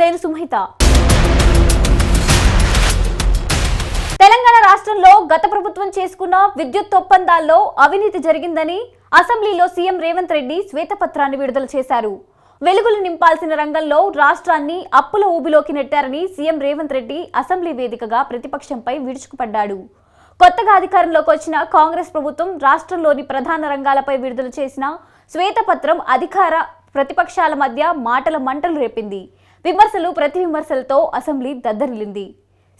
నేను సుమహిత. తెలంగాణ రాష్ట్రంలో గత ప్రభుత్వం చేసుకున్న విద్యుత్ ఒప్పందాల్లో అవినీతి జరిగిందని అసెంబ్లీలో సీఎం రేవంత్ రెడ్డి శ్వేతపత్రాన్ని విడుదల చేశారు. వెలుగులు నింపాల్సిన రంగంలో రాష్ట్రాన్ని అప్పుల ఊబిలోకి నెట్టారని సీఎం రేవంత్ రెడ్డి అసెంబ్లీ వేదికగా ప్రతిపక్షంపై విడుచుకుపడ్డాడు కొత్తగా అధికారంలోకి వచ్చిన కాంగ్రెస్ ప్రభుత్వం రాష్ట్రంలోని ప్రధాన రంగాలపై విడుదల చేసిన శ్వేతపత్రం అధికార ప్రతిపక్షాల మధ్య మాటల మంటలు రేపింది. విమర్శలు ప్రతి విమర్శలతో అసెంబ్లీ దద్దరిల్లింది.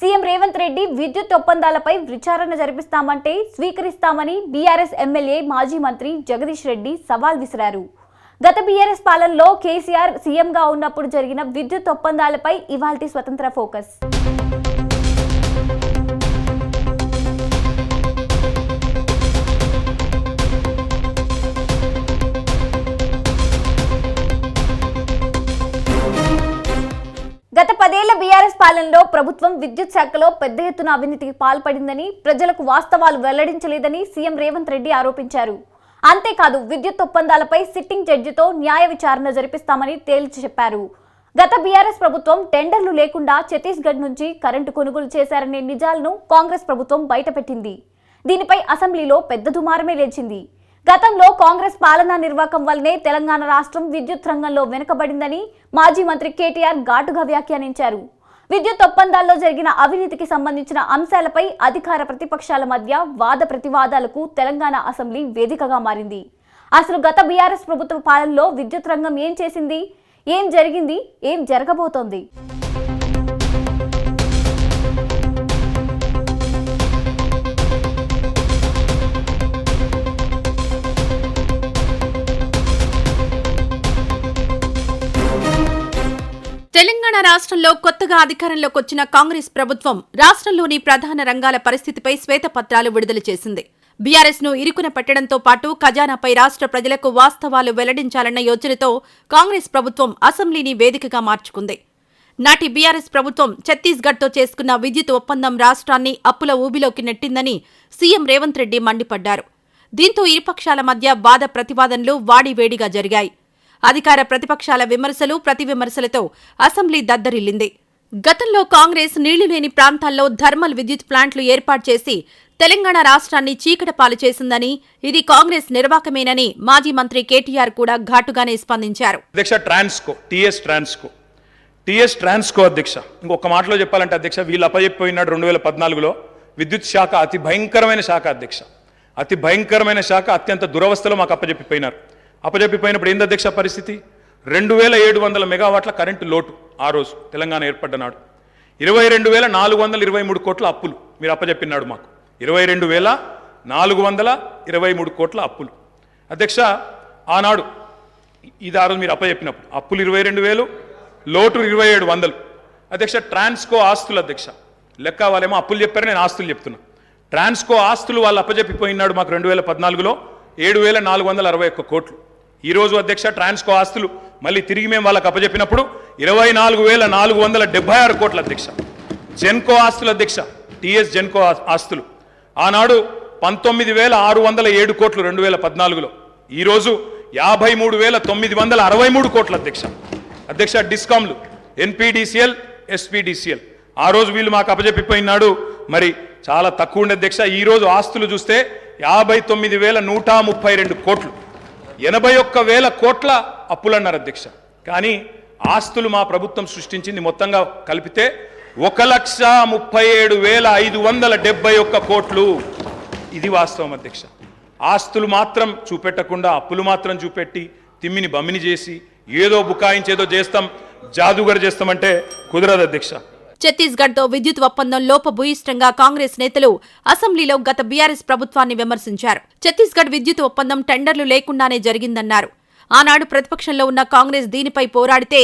సీఎం రేవంత్ రెడ్డి విద్యుత్ ఒప్పందాలపై విచారణ జరిపిస్తామంటే స్వీకరిస్తామని బీఆర్ఎస్ ఎమ్మెల్యే మాజీ మంత్రి జగదీష్ రెడ్డి సవాల్ విసిరారు. గత బీఆర్ఎస్ పాలనలో కేసీఆర్ సీఎంగా ఉన్నప్పుడు జరిగిన విద్యుత్ ఒప్పందాలపై ఇవాల్టి స్వతంత్ర ఫోకస్. కాలంలో ప్రభుత్వం విద్యుత్ శాఖలో పెద్ద ఎత్తున అవినీతికి పాల్పడిందని ప్రజలకు వాస్తవాలు వెల్లడించలేదని సీఎం రేవంత్ రెడ్డి ఆరోపించారు. అంతేకాదు విద్యుత్ ఒప్పందాలపై సిట్టింగ్ జడ్జితో న్యాయ విచారణ జరిపిస్తామని తేల్చి చెప్పారు. గత బీఆర్ఎస్ ప్రభుత్వం టెండర్లు లేకుండా ఛత్తీస్గఢ్ నుంచి కరెంటు కొనుగోలు చేశారనే నిజాలను కాంగ్రెస్ ప్రభుత్వం బయటపెట్టింది. దీనిపై అసెంబ్లీలో పెద్ద దుమారమే లేచింది. గతంలో కాంగ్రెస్ పాలనా నిర్వాహకం వల్లనే తెలంగాణ రాష్ట్రం విద్యుత్ రంగంలో వెనుకబడిందని మాజీ మంత్రి కేటీఆర్ ఘాటుగా వ్యాఖ్యానించారు. విద్యుత్ ఒప్పందాల్లో జరిగిన అవినీతికి సంబంధించిన అంశాలపై అధికార ప్రతిపక్షాల మధ్య వాద ప్రతివాదాలకు తెలంగాణ అసెంబ్లీ వేదికగా మారింది. అసలు గత బీఆర్ఎస్ ప్రభుత్వ పాలనలో విద్యుత్ రంగం ఏం చేసింది? ఏం జరిగింది? ఏం జరగబోతోంది? తెలంగాణ రాష్ట్రంలో కొత్తగా అధికారంలోకి వచ్చిన కాంగ్రెస్ ప్రభుత్వం రాష్ట్రంలోని ప్రధాన రంగాల పరిస్థితిపై శ్వేతపత్రాలు విడుదల చేసింది. బీఆర్ఎస్ను ఇరుకున పెట్టడంతో పాటు ఖజానాపై రాష్ట్ర ప్రజలకు వాస్తవాలు వెల్లడించాలన్న యోచనతో కాంగ్రెస్ ప్రభుత్వం అసెంబ్లీని వేదికగా మార్చుకుంది. నాటి బీఆర్ఎస్ ప్రభుత్వం ఛత్తీస్గఢ్తో చేసుకున్న విద్యుత్ ఒప్పందం రాష్ట్రాన్ని అప్పుల ఊబిలోకి నెట్టిందని సీఎం రేవంత్ రెడ్డి మండిపడ్డారు. దీంతో ఇరుపక్షాల మధ్య వాద ప్రతివాదనలు వాడివేడిగా జరిగాయి. అధికార ప్రతిపక్షాల విమర్శలు ప్రతి విమర్శలతో అసెంబ్లీ దద్దరిల్లింది. గతంలో కాంగ్రెస్ నీళ్ళు లేని ప్రాంతాల్లో థర్మల్ విద్యుత్ ప్లాంట్లు ఏర్పాటు చేసి తెలంగాణ రాష్ట్రాన్ని చీకటపాలు చేసిందని ఇది కాంగ్రెస్ నిర్వాకమేనని మాజీ మంత్రి కేటీఆర్ కూడా ఘాటుగానే స్పందించారు. అధ్యక్ష Transco TS Transco. TS Transco అధ్యక్ష ఇంకొక మాటలో చెప్పాలంటే అధ్యక్ష వీళ్ళు అప్పచెప్పిపోయినాడు రెండు వేల పద్నాలుగులో. విద్యుత్ శాఖ అతి భయంకరమైన శాఖ అధ్యక్ష. అతి భయంకరమైన శాఖ అత్యంత దురవస్థలో మాకు అప్పజెప్పిపోయినారు అప్పచెప్పిపోయినప్పుడు ఏంది అధ్యక్ష పరిస్థితి. రెండు వేల ఏడు వందల మెగావాట్ల కరెంటు లోటు ఆ రోజు తెలంగాణ ఏర్పడ్డ నాడు ఇరవై రెండు వేల నాలుగు వందల ఇరవై మూడు కోట్ల అప్పులు మీరు అప్పచెప్పినాడు మాకు. ఇరవై రెండు వేల నాలుగు వందల ఇరవై మూడు కోట్ల అప్పులు. అధ్యక్ష ఆనాడు ఇది ఆ రోజు మీరు అప్పచెప్పినప్పుడు అప్పులు ఇరవై రెండు వేలు లోటు ఇరవై ఏడు వందలు. అధ్యక్ష ట్రాన్స్కో ఆస్తులు అధ్యక్ష. లెక్క వాళ్ళేమో అప్పులు చెప్పారు నేను ఆస్తులు చెప్తున్నా. ట్రాన్స్కో ఆస్తులు వాళ్ళు అప్పచెప్పిపోయినాడు మాకు రెండు వేల పద్నాలుగులో ఏడు వేల నాలుగు వందల అరవై ఒక్క కోట్లు. ఈరోజు అధ్యక్ష ట్రాన్స్కో ఆస్తులు మళ్ళీ తిరిగి మేము వాళ్ళకి అప్పచెప్పినప్పుడు ఇరవై నాలుగు వేల నాలుగు వందల డెబ్బై ఆరు కోట్ల అధ్యక్ష. జెన్కో ఆస్తుల అధ్యక్ష టిఎస్ జెన్కో ఆస్తులు. ఆనాడు పంతొమ్మిది వేల ఆరు వందల ఏడు కోట్లు రెండు వేల పద్నాలుగులో. ఈరోజు యాభై మూడు వేల తొమ్మిది వందల అరవై మూడు కోట్ల అధ్యక్ష. అధ్యక్ష డిస్కామ్లు ఎన్పిడిసిఎల్ ఎస్పీడీసీఎల్. ఆ రోజు వీళ్ళు మాకు అప్పజెప్పిపోయినాడు మరి చాలా తక్కువ ఉండే అధ్యక్ష. ఈరోజు ఆస్తులు చూస్తే యాభై తొమ్మిది వేల నూట ముప్పై రెండు కోట్లు. ఎనభై ఒక్క వేల కోట్ల అప్పులన్నారు అధ్యక్ష. కానీ ఆస్తులు మా ప్రభుత్వం సృష్టించింది మొత్తంగా కలిపితే ఒక లక్ష ముప్పై ఏడు వేల ఐదు వందల డెబ్బై ఒక్క కోట్లు. ఇది వాస్తవం అధ్యక్ష. ఆస్తులు మాత్రం చూపెట్టకుండా అప్పులు మాత్రం చూపెట్టి తిమ్మిని బమ్మిని చేసి ఏదో బుకాయించేదో చేస్తాం జాదుగారు చేస్తామంటే కుదరదు అధ్యక్ష. ఛత్తీస్గఢ్తో విద్యుత్ ఒప్పందం లోపభూయిష్టంగా కాంగ్రెస్ నేతలు అసెంబ్లీలో గత బీఆర్ఎస్ ప్రభుత్వాన్ని విమర్శించారు. ఛత్తీస్గఢ్ విద్యుత్ ఒప్పందం టెండర్లు లేకుండానే జరిగిందన్నారు. ఆనాడు ప్రతిపక్షంలో ఉన్న కాంగ్రెస్ దీనిపై పోరాడితే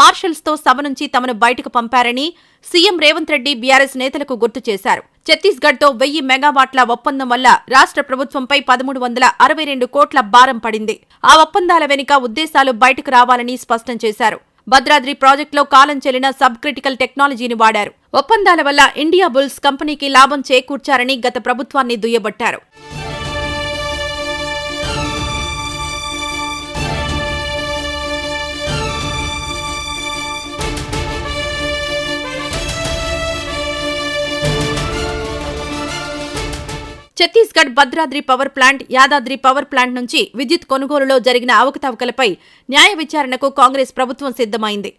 మార్షల్స్తో సభ నుంచి తమను బయటకు పంపారని సీఎం రేవంత్ రెడ్డి బీఆర్ఎస్ నేతలకు గుర్తు చేశారు. ఛత్తీస్గఢ్తో వెయ్యి మెగావాట్ల ఒప్పందం వల్ల రాష్ట్ర ప్రభుత్వంపై పదమూడు వందల అరవై రెండు కోట్ల భారం పడింది. ఆ ఒప్పందాల వెనుక ఉద్దేశాలు బయటకు రావాలని స్పష్టం చేశారు. భద్రాద్రి ప్రాజెక్టులో కాలం చెల్లిన సబ్ క్రిటికల్ టెక్నాలజీని వాడారు. ఒప్పందాల వల్ల ఇండియా బుల్స్ కంపెనీకి లాభం చేకూర్చారని గత ప్రభుత్వాన్ని దుయ్యబట్టారు. Chhattisgarh Bhadradri power plant Yadadri power plant నుంచి విద్యుత్ కొనుగోలులో జరిగిన అవకతవకలపై న్యాయ విచారణకు కాంగ్రెస్ ప్రభుత్వం సిద్ధమైంది.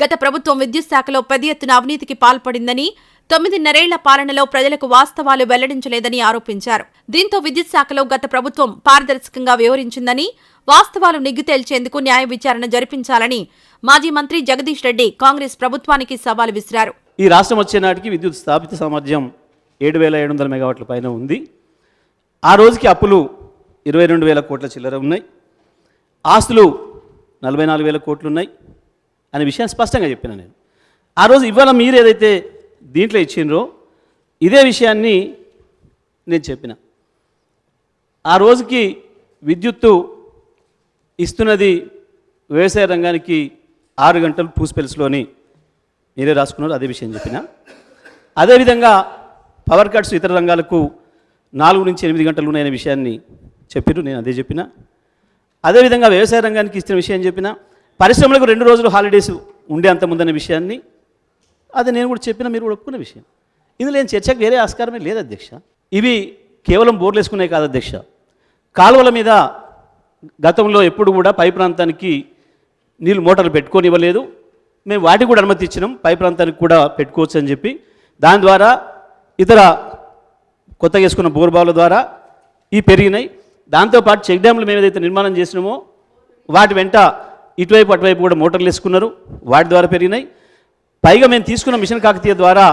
గత ప్రభుత్వం విద్యుత్ శాఖలో పెద్ద ఎత్తున అవినీతికి పాల్పడిందని తొమ్మిదిన్నరేళ్ళ పాలనలో ప్రజలకు వాస్తవాలు వెల్లడించలేదని ఆరోపించారు. దీంతో విద్యుత్ శాఖలో గత ప్రభుత్వం పారదర్శకంగా వ్యవహరించిందని వాస్తవాలు నిగ్గు తేల్చేందుకు న్యాయ విచారణ జరిపించాలని మాజీ మంత్రి జగదీష్ రెడ్డి కాంగ్రెస్ ప్రభుత్వానికి సవాల్ విసిరారు. ఈ రాష్ట్రం వచ్చే నాటికి విద్యుత్ స్థాపిత సామర్థ్యం ఏడు వేల ఏడు వందల మెగావాట్ల పైన ఉంది. ఆ రోజుకి అప్పులు ఇరవై రెండు వేల కోట్ల చిల్లర ఉన్నాయి. ఆస్తులు నలభై నాలుగు వేల కోట్లు ఉన్నాయి అనే విషయాన్ని స్పష్టంగా చెప్పిన నేను. ఆ రోజు ఇవాళ మీరు ఏదైతే దీంట్లో ఇచ్చిండ్రో ఇదే విషయాన్ని నేను చెప్పిన. ఆ రోజుకి విద్యుత్తు ఇస్తున్నది వ్యవసాయ రంగానికి ఆరు గంటలు పూసిపెల్స్లోని మీరే రాసుకున్నారు అదే విషయం చెప్పిన. అదేవిధంగా పవర్ కట్స్ ఇతర రంగాలకు నాలుగు నుంచి ఎనిమిది గంటలు ఉన్నాయనే విషయాన్ని చెప్పారు నేను అదే చెప్పిన. అదేవిధంగా వ్యవసాయ రంగానికి ఇచ్చిన విషయం చెప్పిన పరిశ్రమలకు రెండు రోజులు హాలిడేస్ ఉండే అంత ముందనే విషయాన్ని అది నేను కూడా చెప్పిన మీరు కూడా ఒప్పుకున్న విషయం. ఇందులో నేను చర్చకు వేరే ఆస్కారమే లేదు అధ్యక్ష. ఇవి కేవలం బోర్లు వేసుకునే కాదు అధ్యక్ష. కాలువల మీద గతంలో ఎప్పుడు కూడా పై ప్రాంతానికి నీళ్ళు మోటార్లు పెట్టుకొని ఇవ్వలేదు మేము వాటికి కూడా అనుమతి ఇచ్చినాం పై ప్రాంతానికి కూడా పెట్టుకోవచ్చు అని చెప్పి. దాని ద్వారా ఇతర కొత్తగా వేసుకున్న బోర్బావుల ద్వారా ఈ పెరిగినాయి. దాంతోపాటు చెక్ డ్యామ్లు మేము ఏదైతే నిర్మాణం చేసినామో వాటి వెంట ఇటువైపు అటువైపు కూడా మోటార్లు వేసుకున్నారు. వాటి ద్వారా పెరిగినాయి. పైగా మేము తీసుకున్న మిషన్ కాకతీయ ద్వారా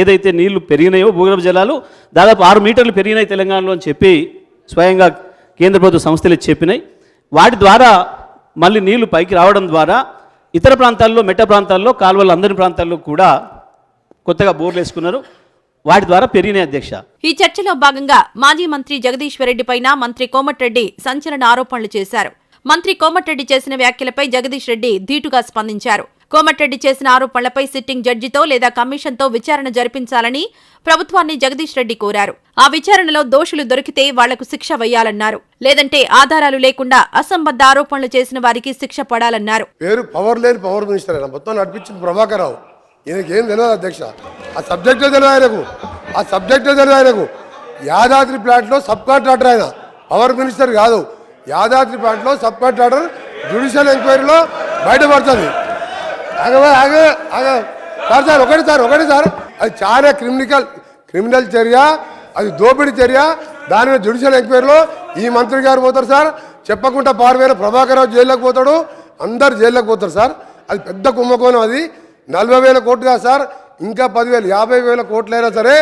ఏదైతే నీళ్ళు పెరిగినాయో భూగర్భ జలాలు దాదాపు ఆరు మీటర్లు పెరిగినాయి తెలంగాణలో అని చెప్పి స్వయంగా కేంద్ర ప్రభుత్వ సంస్థలు చెప్పినాయి. వాటి ద్వారా మళ్ళీ నీళ్ళు పైకి రావడం ద్వారా ఇతర ప్రాంతాల్లో మెట్ట ప్రాంతాల్లో కాల్వలు అందరి ప్రాంతాల్లో కూడా కొత్తగా బోర్లు వేసుకున్నారు. వాటి ద్వారా పెరిగినాయి అధ్యక్ష. ఈ చర్చలో భాగంగా మాజీ మంత్రి జగదీశ్వరరెడ్డిపైన మంత్రి కోమటిరెడ్డి సంచలన ఆరోపణలు చేశారు. మంత్రి కోమటిరెడ్డి చేసిన వ్యాఖ్యలపై జగదీష్ రెడ్డి ధీటుగా స్పందించారు. కోమటిరెడ్డి చేసిన ఆరోపణలపై సిట్టింగ్ జడ్జితో లేదా కమిషన్తో విచారణ జరిపించాలని ప్రభుత్వాన్ని జగదీష్ రెడ్డి కోరారు. ఆ విచారణలో దోషులు దొరికితే వాళ్ళకు శిక్ష వేయాలన్నారు. లేదంటే ఆధారాలు లేకుండా అసంబద్ధ ఆరోపణలు చేసిన వారికి శిక్ష పడాలన్నారు. పేరు పవర్ లేని పవర్ మినిస్టర్ మొత్తం నడిపించింది ప్రభాకర్ రావు. ఈయనకి ఏం తెలియదు అధ్యక్ష. ఆ సబ్జెక్టే తెలియదు ఆయనకు. ఆ సబ్జెక్టే తెలియదు ఆయనకు. యాదాద్రి ప్లాంట్లో సబ్ కాంట్రాక్టర్ ఆయన. పవర్ మినిస్టర్ కాదు. యాదాద్రి ప్లాంట్లో సబ్ కాంట్రాక్టర్ జ్యుడిషియల్ ఎంక్వైరీలో బయటపడుతుంది. ఆగవా ఆగ ఆగ సార్ సార్ ఒకటి సార్ ఒకటి సార్. అది చాలా క్రిమినల్ క్రిమినల్ చర్య. అది దోపిడీ చర్య. దాని మీద జ్యుడిషియల్ ఎంక్వైరీలో ఈ మంత్రి గారు పోతారు సార్. చెప్పకుండా పార్వేల ప్రభాకర్ రావు జైల్లోకి పోతాడు. అందరు జైల్లోకి పోతారు సార్. అది పెద్ద కుంభకోణం అది. నలభై వేల కోట్లు కాదు సార్ ఇంకా పదివేలు యాభై వేల కోట్లైనా సరే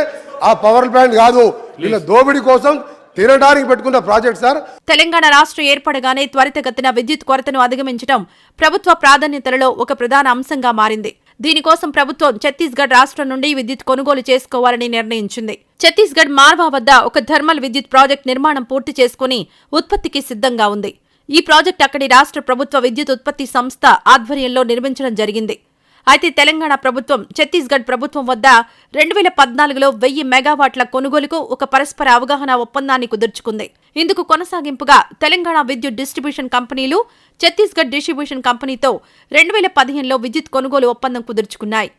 ఆ పవర్ ప్లాంట్ కాదు. వీళ్ళ దోపిడీ కోసం తినడానికి పెట్టుకున్న ప్రాజెక్ట్ సార్. తెలంగాణ రాష్ట్రం ఏర్పడగానే త్వరితగతిన విద్యుత్ కొరతను అధిగమించడం ప్రభుత్వ ప్రాధాన్యతలలో ఒక ప్రధాన అంశంగా మారింది. దీనికోసం ప్రభుత్వం ఛత్తీస్గఢ్ రాష్ట్రం నుండి విద్యుత్ కొనుగోలు చేసుకోవాలని నిర్ణయించింది. ఛత్తీస్గఢ్ మార్వా వద్ద ఒక థర్మల్ విద్యుత్ ప్రాజెక్ట్ నిర్మాణం పూర్తి చేసుకుని ఉత్పత్తికి సిద్ధంగా ఉంది. ఈ ప్రాజెక్ట్ అక్కడి రాష్ట్ర ప్రభుత్వ విద్యుత్ ఉత్పత్తి సంస్థ ఆధ్వర్యంలో నిర్మించడం జరిగింది. అయితే తెలంగాణ ప్రభుత్వం ఛత్తీస్గఢ్ ప్రభుత్వం వద్ద రెండు వేల పద్నాలుగులో వెయ్యి మెగావాట్ల కొనుగోలుకు ఒక పరస్పర అవగాహన ఒప్పందాన్ని కుదుర్చుకుంది. ఇందుకు కొనసాగింపుగా తెలంగాణ విద్యుత్ డిస్ట్రిబ్యూషన్ కంపెనీలు ఛత్తీస్గఢ్ డిస్ట్రిబ్యూషన్ కంపెనీతో రెండు వేల పదిహేనులో విద్యుత్ కొనుగోలు ఒప్పందం కుదుర్చుకున్నాయి.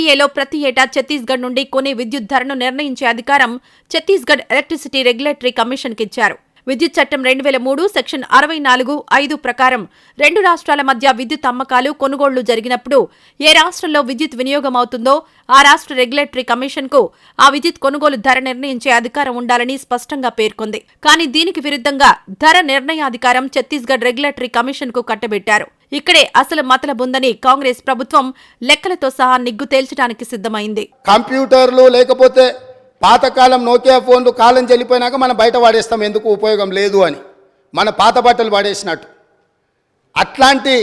పీపీఏలో ప్రతి ఏటా ఛత్తీస్గఢ్ నుండి కొనే విద్యుత్ ధరను నిర్ణయించే అధికారం ఛత్తీస్గఢ్ ఎలక్ట్రిసిటీ రెగ్యులేటరీ కమిషన్కిచ్చారు. విద్యుత్ చట్టం రెండు వేల మూడు సెక్షన్ అరవై నాలుగు ఐదు ప్రకారం రెండు రాష్ట్రాల మధ్య విద్యుత్ అమ్మకాలు కొనుగోళ్ళు జరిగినప్పుడు ఏ రాష్ట్రంలో విద్యుత్ వినియోగం అవుతుందో ఆ రాష్ట్ర రెగ్యులేటరీ కమిషన్కు ఆ విద్యుత్ కొనుగోలు ధర నిర్ణయించే అధికారం ఉండాలని స్పష్టంగా పేర్కొంది. కానీ దీనికి విరుద్ధంగా ధర నిర్ణయాధికారం ఛత్తీస్గఢ్ రెగ్యులేటరీ కమిషన్కు కట్టబెట్టారు. ఇక్కడే అసలు మతలబుందని కాంగ్రెస్ ప్రభుత్వం లెక్కలతో సహా నిగ్గు తేల్చడానికి సిద్ధమైంది. కంప్యూటర్లు లేకపోతే పాతకాలం నోకియా ఫోన్లు కాలం చెల్లిపోయినాక మనం బయట వాడేస్తాం ఎందుకు ఉపయోగం లేదు అని. మన పాత బట్టలు పడేసినట్టు అట్లాంటి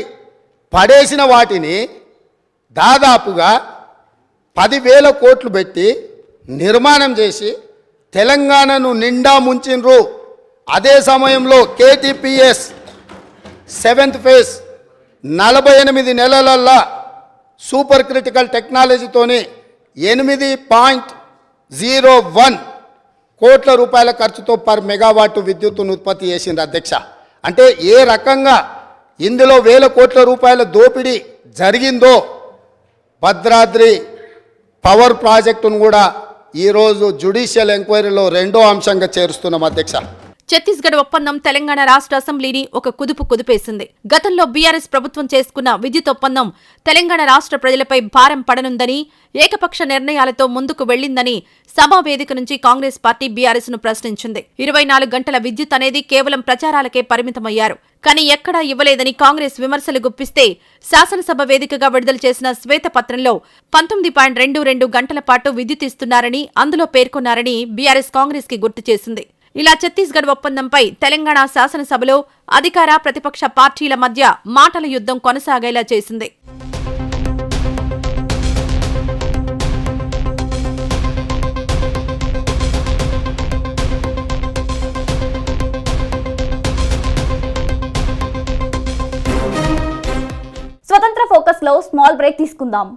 పడేసిన వాటిని దాదాపుగా పదివేల కోట్లు పెట్టి నిర్మాణం చేసి తెలంగాణను నిండా ముంచిండ్రు అదే సమయంలో కేటీపీఎస్ సెవెంత్ ఫేజ్ నలభై ఎనిమిది నెలలల్లా సూపర్ క్రిటికల్ టెక్నాలజీతోని ఎనిమిది పాయింట్ జీరో వన్ కోట్ల రూపాయల ఖర్చుతో పర్ మెగావాట్ విద్యుత్తును ఉత్పత్తి చేసింది అధ్యక్ష. అంటే ఏ రకంగా ఇందులో వేల కోట్ల రూపాయల దోపిడీ జరిగిందో భద్రాద్రి పవర్ ప్రాజెక్టును కూడా ఈరోజు జ్యుడిషియల్ ఎంక్వైరీలో రెండో అంశంగా చేరుస్తున్నాం అధ్యక్ష. ఛత్తీస్గఢ్ ఒప్పందం తెలంగాణ రాష్ట్ర అసెంబ్లీని ఒక కుదుపు కుదిపేసింది. గతంలో బీఆర్ఎస్ ప్రభుత్వం చేసుకున్న విద్యుత్ ఒప్పందం తెలంగాణ రాష్ట్ర ప్రజలపై భారం పడనుందని ఏకపక్ష నిర్ణయాలతో ముందుకు వెళ్ళిందని సభా వేదిక నుంచి కాంగ్రెస్ పార్టీ బీఆర్ఎస్ను ప్రశ్నించింది. ఇరవై నాలుగు గంటల విద్యుత్ అనేది కేవలం ప్రచారాలకే పరిమితమయ్యారు. కానీ ఎక్కడా ఇవ్వలేదని కాంగ్రెస్ విమర్శలు గుప్పిస్తే శాసనసభ వేదికగా విడుదల చేసిన శ్వేతపత్రంలో పంతొమ్మిది పాయింట్ రెండు రెండు గంటల పాటు విద్యుత్ ఇస్తున్నారని అందులో పేర్కొన్నారని బీఆర్ఎస్ కాంగ్రెస్కి గుర్తు చేసింది. ఇలా ఛత్తీస్గఢ్ ఒప్పందంపై తెలంగాణ శాసనసభలో అధికార ప్రతిపక్ష పార్టీల మధ్య మాటల యుద్ధం కొనసాగేలా చేసింది. స్వతంత్ర ఫోకస్లో స్మాల్ బ్రేక్ తీసుకుందాం.